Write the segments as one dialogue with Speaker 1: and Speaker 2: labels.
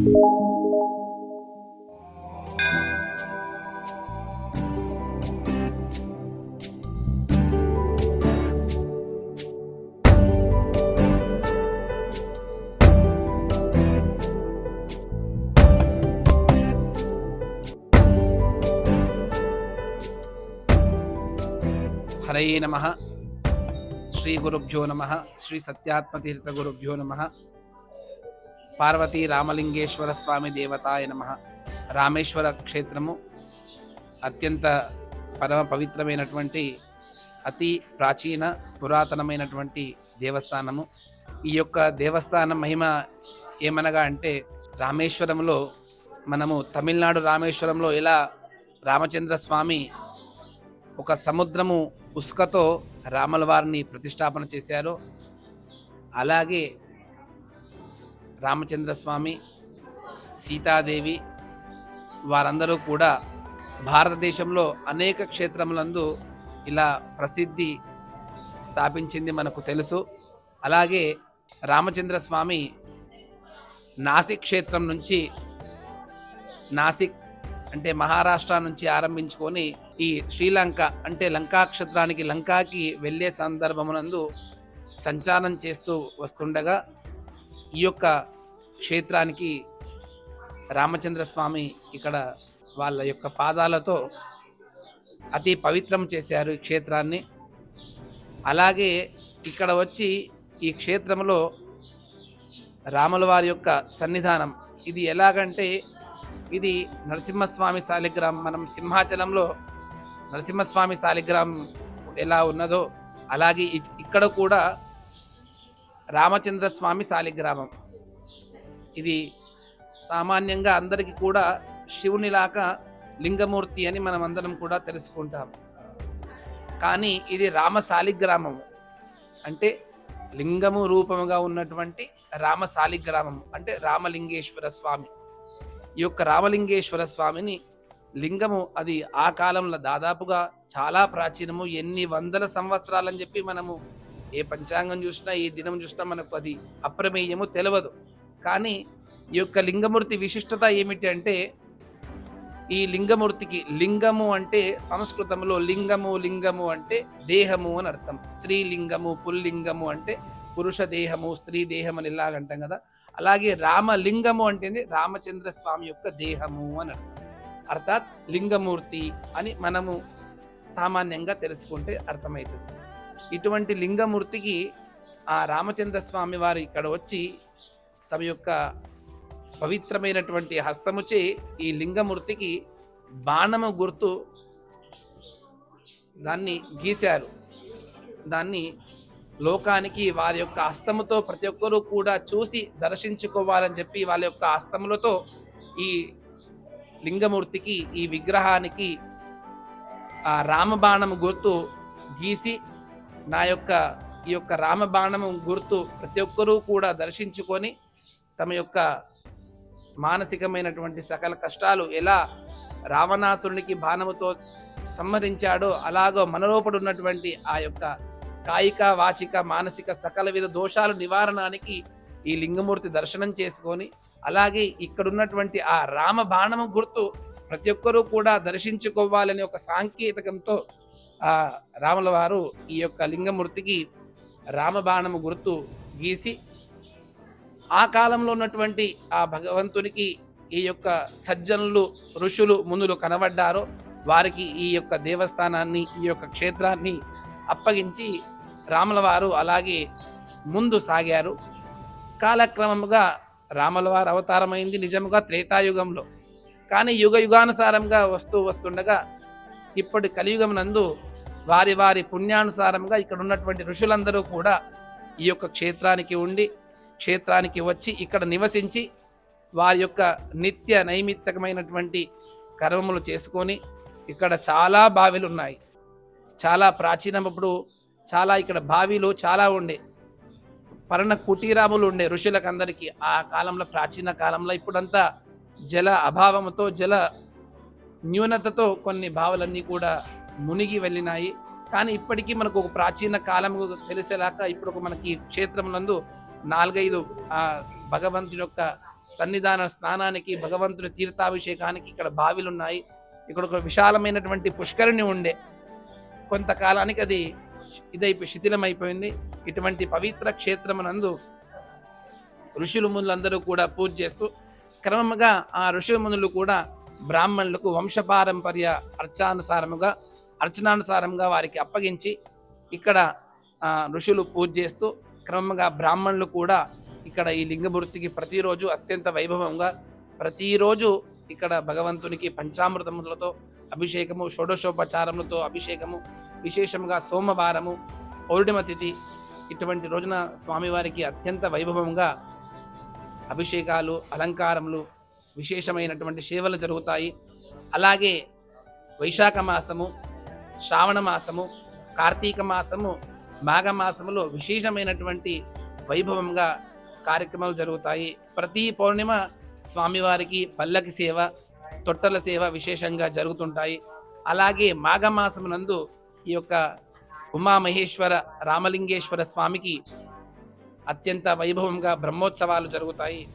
Speaker 1: హరయే నమ. శ్రీ గురుభ్యో నమ. శ్రీ సత్యాత్మతీర్థ గురుభ్యో నమ. పార్వతీ రామలింగేశ్వర స్వామి దేవతాయ నమ. రామేశ్వర క్షేత్రము అత్యంత పరమ పవిత్రమైనటువంటి అతి ప్రాచీన పురాతనమైనటువంటి దేవస్థానము. ఈ యొక్క దేవస్థానం మహిమ ఏమనగా అంటే రామేశ్వరంలో మనము తమిళనాడు రామేశ్వరంలో ఎలా రామచంద్ర స్వామి ఒక సముద్రము ఉస్కతో రామలవారిని ప్రతిష్టాపన చేశారో అలాగే రామచంద్రస్వామి రామచంద్ర స్వామి సీతాదేవి వారందరూ కూడా భారతదేశంలో అనేక క్షేత్రములందు ఇలా ప్రసిద్ధి స్థాపించింది మనకు తెలుసు. అలాగే రామచంద్ర స్వామి నాసిక్ క్షేత్రం నుంచి నాసిక్ అంటే మహారాష్ట్ర నుంచి ఆరంభించుకొని ఈ శ్రీలంక అంటే లంకా క్షేత్రానికి లంకాకి వెళ్ళే సందర్భమునందు సంచారం చేస్తూ వస్తుండగా ఈ యొక్క క్షేత్రానికి రామచంద్ర స్వామి ఇక్కడ వాళ్ళ యొక్క పాదాలతో అతి పవిత్రం చేశారు ఈ క్షేత్రాన్ని. అలాగే ఇక్కడ వచ్చి ఈ క్షేత్రంలో రాముల వారి యొక్క సన్నిధానం. ఇది ఎలాగంటే ఇది నరసింహస్వామి శాలిగ్రామం. మనం సింహాచలంలో నరసింహస్వామి శాలిగ్రామం ఎలా ఉన్నదో అలాగే ఇక్కడ కూడా రామచంద్ర స్వామి శాలిగ్రామం. ఇది సామాన్యంగా అందరికీ కూడా శివునిలాగా లింగమూర్తి అని మనం అందరం కూడా తెలుసుకుంటాం. కానీ ఇది రామ శాలిగ్రామము అంటే లింగము రూపముగా ఉన్నటువంటి రామ శాలిగ్రామము అంటే రామలింగేశ్వర స్వామి. ఈ యొక్క రామలింగేశ్వర స్వామిని లింగము అది ఆ కాలంలో దాదాపుగా చాలా ప్రాచీనము. ఎన్ని వందల సంవత్సరాలని చెప్పి మనము ఏ పంచాంగం చూసినా ఏ దినం చూసినా మనకు అది అప్రమేయము తెలియదు కానీ ఈ యొక్క లింగమూర్తి విశిష్టత ఏమిటి అంటే ఈ లింగమూర్తికి లింగము అంటే సంస్కృతంలో లింగము లింగము అంటే దేహము అని అర్థం. స్త్రీ లింగము పుల్లింగము అంటే పురుష దేహము స్త్రీ దేహం అని ఇలాగంటాం కదా. అలాగే రామలింగము అంటే రామచంద్ర స్వామి యొక్క దేహము అని అర్థం. అర్థాత్ లింగమూర్తి అని మనము సామాన్యంగా తెలుసుకుంటే అర్థమవుతుంది. ఇటువంటి లింగమూర్తికి ఆ రామచంద్ర స్వామి వారు ఇక్కడ వచ్చి తమ యొక్క పవిత్రమైనటువంటి హస్తముచే ఈ లింగమూర్తికి బాణము గుర్తు దాన్ని గీశారు. దాన్ని లోకానికి వారి యొక్క హస్తముతో ప్రతి ఒక్కరూ కూడా చూసి దర్శించుకోవాలని చెప్పి వాళ్ళ యొక్క హస్తములతో ఈ లింగమూర్తికి ఈ విగ్రహానికి ఆ రామబాణము గుర్తు గీసి నా యొక్క ఈ యొక్క రామబాణము గుర్తు ప్రతి ఒక్కరూ కూడా దర్శించుకొని తమ యొక్క మానసికమైనటువంటి సకల కష్టాలు ఎలా రావణాసురునికి బాణముతో సంహరించాడో అలాగో మనలోపడు ఉన్నటువంటి ఆ యొక్క కాయిక వాచిక మానసిక సకల విధ దోషాలు నివారణానికి ఈ లింగమూర్తి దర్శనం చేసుకొని అలాగే ఇక్కడున్నటువంటి ఆ రామ బాణము గుర్తు ప్రతి ఒక్కరూ కూడా దర్శించుకోవాలనే ఒక సాంకేతికంతో ఆ రాముల వారు ఈ యొక్క లింగమూర్తికి రామబాణము గుర్తు గీసి ఆ కాలంలో ఉన్నటువంటి ఆ భగవంతునికి ఈ యొక్క సజ్జనులు ఋషులు మునులు కనబడ్డారో వారికి ఈ యొక్క దేవస్థానాన్ని ఈ యొక్క క్షేత్రాన్ని అప్పగించి రాముల వారు అలాగే ముందు సాగారు. కాలక్రమముగా రాముల వారు అవతారమైంది నిజముగా త్రేతాయుగంలో. కానీ యుగ యుగానుసారంగా వస్తూ వస్తుండగా ఇప్పటి కలియుగం నందు వారి వారి పుణ్యానుసారంగా ఇక్కడ ఉన్నటువంటి ఋషులందరూ కూడా ఈ యొక్క క్షేత్రానికి ఉండి క్షేత్రానికి వచ్చి ఇక్కడ నివసించి వారి యొక్క నిత్య నైమిత్తకమైనటువంటి కర్మములు చేసుకొని ఇక్కడ చాలా బావిలు ఉన్నాయి. చాలా ప్రాచీనప్పుడు చాలా ఇక్కడ బావిలు చాలా ఉండే. పరణ కుటీరాములు ఉండే ఋషులకు అందరికీ ఆ కాలంలో ప్రాచీన కాలంలో ఇప్పుడంతా జల అభావముతో జల న్యూనతతో కొన్ని బావులన్నీ కూడా మునిగి వెళ్ళినాయి. కానీ ఇప్పటికీ మనకు ఒక ప్రాచీన కాలం తెలిసేలాగా ఇప్పుడు ఒక మనకి క్షేత్రం నందు నాలుగైదు భగవంతుని యొక్క సన్నిధాన స్నానానికి భగవంతుని తీర్థాభిషేకానికి ఇక్కడ బావిలు ఉన్నాయి ఇక్కడ ఒక విశాలమైనటువంటి పుష్కరిణి ఉండే. కొంతకాలానికి అది ఇదైపోయి శిథిలమైపోయింది. ఇటువంటి పవిత్ర క్షేత్రమునందు ఋషులు మునులందరూ కూడా పూజ చేస్తూ క్రమముగా ఆ ఋషుల మునులు కూడా బ్రాహ్మణులకు వంశపారంపర్య అర్చానుసారముగా అర్చనానుసారంగా వారికి అప్పగించి ఇక్కడ ఋషులు పూజ చేస్తూ క్రమంగా బ్రాహ్మణులు కూడా ఇక్కడ ఈ లింగమూర్తికి ప్రతిరోజు అత్యంత వైభవంగా ప్రతిరోజు ఇక్కడ భగవంతునికి పంచామృతములతో అభిషేకము షోడశోపచారములతో అభిషేకము విశేషంగా సోమవారము పౌర్ణిమ తిథి ఇటువంటి రోజున స్వామివారికి అత్యంత వైభవంగా అభిషేకాలు అలంకారములు విశేషమైనటువంటి సేవలు జరుగుతాయి. అలాగే వైశాఖ మాసము శ్రావణ మాసము కార్తీక మాసము మాఘమాసములో విశేషమైనటువంటి వైభవంగా కార్యక్రమాలు జరుగుతాయి. ప్రతి పౌర్ణిమ స్వామివారికి పల్లకి సేవ తొట్టల సేవ విశేషంగా జరుగుతుంటాయి. అలాగే మాఘమాసమునందు ఈ యొక్క ఉమామహేశ్వర రామలింగేశ్వర స్వామికి అత్యంత వైభవంగా బ్రహ్మోత్సవాలు జరుగుతాయి.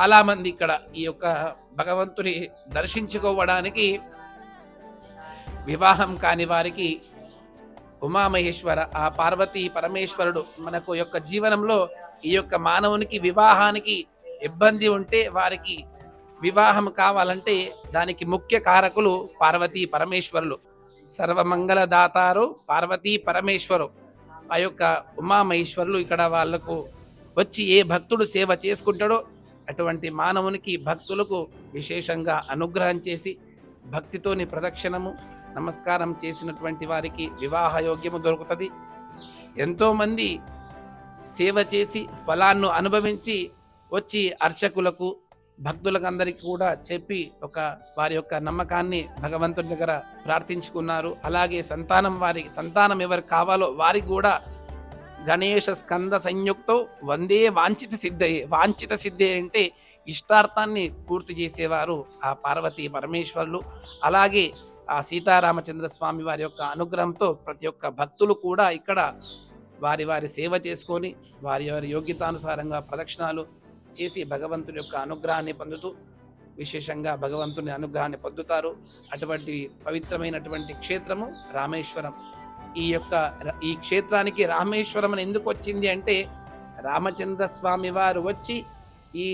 Speaker 1: చాలా మంది ఇక్కడ ఈ యొక్క భగవంతుని దర్శించుకోవడానికి వివాహం కాని వారికి ఉమామహేశ్వర ఆ పార్వతీ పరమేశ్వరుడు మనకు యొక్క జీవనంలో ఈ యొక్క మానవునికి వివాహానికి ఇబ్బంది ఉంటే వారికి వివాహం కావాలంటే దానికి ముఖ్య కారకులు పార్వతీ పరమేశ్వరులు. సర్వమంగళ దాతారు పార్వతీ పరమేశ్వరు. ఆ యొక్క ఉమామహేశ్వరులు ఇక్కడ వాళ్ళకు వచ్చి ఏ భక్తుడు సేవ చేసుకుంటాడో అటువంటి మానవునికి భక్తులకు విశేషంగా అనుగ్రహం చేసి భక్తితోని ప్రదక్షిణము నమస్కారం చేసినటువంటి వారికి వివాహ యోగ్యము దొరుకుతుంది. ఎంతోమంది సేవ చేసి ఫలాన్ని అనుభవించి వచ్చి అర్చకులకు భక్తులకందరికీ కూడా చెప్పి ఒక వారి యొక్క నమ్మకాన్ని భగవంతుని దగ్గర ప్రార్థించుకున్నారు. అలాగే సంతానం వారికి సంతానం ఎవరు కావాలో వారికి కూడా గణేష స్కంద సంయుక్తం వందే వాంఛిత సిద్ధయే వాంఛిత సిద్ధి అంటే ఇష్టార్థాన్ని పూర్తి చేసేవారు ఆ పార్వతీ పరమేశ్వరులు. అలాగే ఆ సీతారామచంద్ర స్వామి వారి యొక్క అనుగ్రహంతో ప్రతి ఒక్క భక్తులు కూడా ఇక్కడ వారి వారి సేవ చేసుకొని వారి వారి యోగ్యతానుసారంగా ప్రదక్షిణాలు చేసి భగవంతుని యొక్క అనుగ్రహాన్ని పొందుతూ విశేషంగా భగవంతుని అనుగ్రహాన్ని పొందుతారు. అటువంటి పవిత్రమైనటువంటి క్షేత్రము రామేశ్వరం. ఈ యొక్క ఈ క్షేత్రానికి రామేశ్వరం అని ఎందుకు వచ్చింది అంటే రామచంద్ర స్వామి వారు వచ్చి ఈ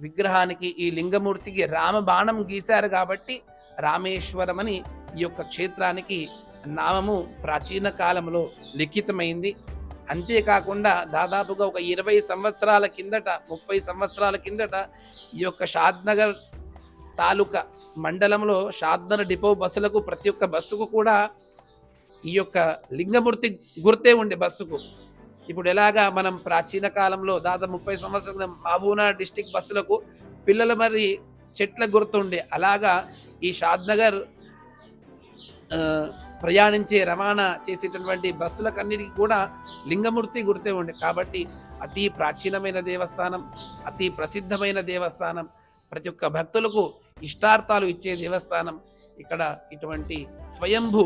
Speaker 1: విగ్రహానికి ఈ లింగమూర్తికి రామ బాణం గీశారు కాబట్టి రామేశ్వరం అని ఈ యొక్క క్షేత్రానికి నామము ప్రాచీన కాలంలో లిఖితమైంది. అంతేకాకుండా దాదాపుగా ఒక ఇరవై సంవత్సరాల కిందట ముప్పై సంవత్సరాల కిందట ఈ యొక్క షాద్నగర్ తాలూకా మండలంలో షాద్నగర్ డిపో బస్సులకు ప్రతి ఒక్క బస్సుకు కూడా ఈ యొక్క లింగమూర్తి గుర్తే ఉండే బస్సుకు. ఇప్పుడు ఎలాగా మనం ప్రాచీన కాలంలో దాదాపు ముప్పై సంవత్సరాల క్రితం మహబూనా డిస్టిక్ బస్సులకు పిల్లలు మరి చెట్ల గుర్తుండే. అలాగా ఈ షాద్నగర్ ప్రయాణించే రవాణా చేసేటటువంటి బస్సులకన్నిటికీ కూడా లింగమూర్తి గుర్తే ఉండే. కాబట్టి అతి ప్రాచీనమైన దేవస్థానం అతి ప్రసిద్ధమైన దేవస్థానం ప్రతి ఒక్క భక్తులకు ఇష్టార్థాలు ఇచ్చే దేవస్థానం. ఇక్కడ ఇటువంటి స్వయంభూ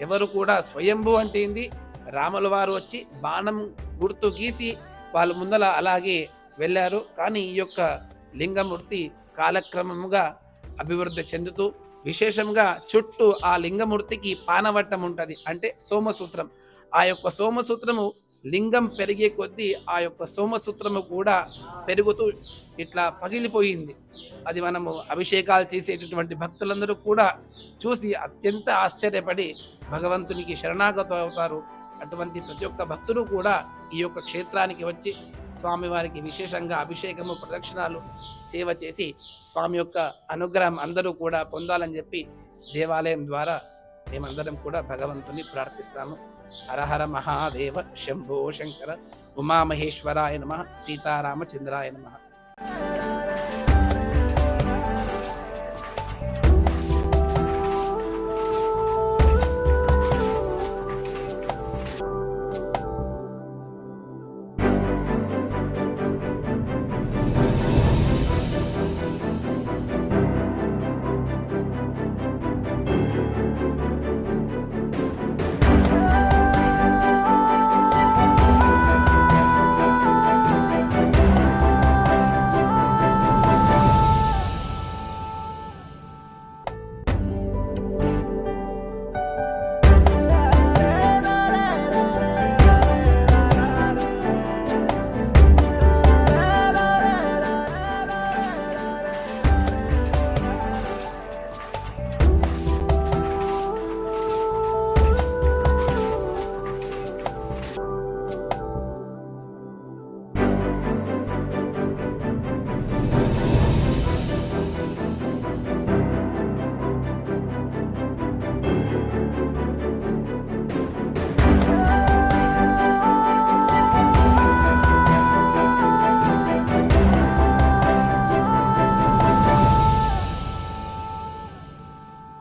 Speaker 1: ఎవరు కూడా స్వయంభూ అంటే ఏంది? రాముల వారు వచ్చి బాణం గుర్తు గీసి వాళ్ళ ముందల అలాగే వెళ్ళారు. కానీ ఈ యొక్క లింగమూర్తి కాలక్రమముగా అభివృద్ధి చెందుతూ విశేషంగా చుట్టూ ఆ లింగమూర్తికి పానవట్టం ఉంటుంది. అంటే సోమసూత్రం. ఆ యొక్క సోమసూత్రము లింగం పెరిగే కొద్దీ ఆ యొక్క సోమసూత్రము కూడా పెరుగుతూ ఇట్లా పగిలిపోయింది. అది మనము అభిషేకాలు చేసేటటువంటి భక్తులందరూ కూడా చూసి అత్యంత ఆశ్చర్యపడి భగవంతునికి శరణాగతం అవుతారు. అటువంటి ప్రతి ఒక్క భక్తుడు కూడా ఈ యొక్క క్షేత్రానికి వచ్చి స్వామివారికి విశేషంగా అభిషేకము ప్రదక్షిణాలు సేవ చేసి స్వామి యొక్క అనుగ్రహం అందరూ కూడా పొందాలని చెప్పి దేవాలయం ద్వారా మేమందరం కూడా భగవంతుని ప్రార్థిస్తాము. హరహర మహాదేవ శంభో శంకర ఉమామహేశ్వరాయ నమ సీతారామచంద్రాయ నమ.